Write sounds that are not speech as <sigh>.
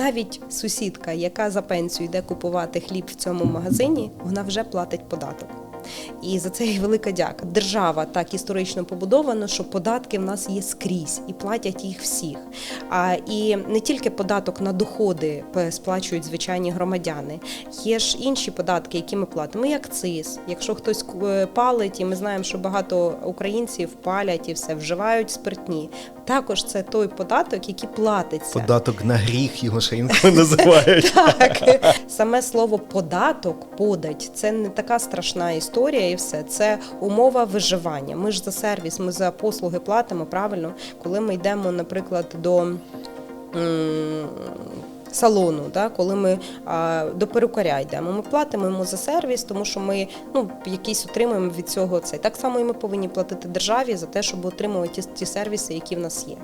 навіть сусідка, яка за пенсію йде купувати хліб в цьому магазині, вона вже платить податок. І за це їй велика дяка. Держава так історично побудована, що податки в нас є скрізь і платять їх всіх. А і не тільки податок на доходи сплачують звичайні громадяни, є ж інші податки, які ми платимо, і акциз. Якщо хтось е, палить, і ми знаємо, що багато українців палять і все вживають спиртні. Також це той податок, який платиться. Податок на гріх його ще інколи <laughs> називають. Так, саме слово податок, подать це не така страшна історія, і все це умова виживання. Ми ж за сервіс, ми за послуги платимо правильно, коли ми йдемо, наприклад, до. Салону, да, коли ми а, до перукаря йдемо, ми платимо йому за сервіс, тому що ми ну якийсь отримуємо від цього цей. Так само і ми повинні платити державі за те, щоб отримувати ті, ті сервіси, які в нас є.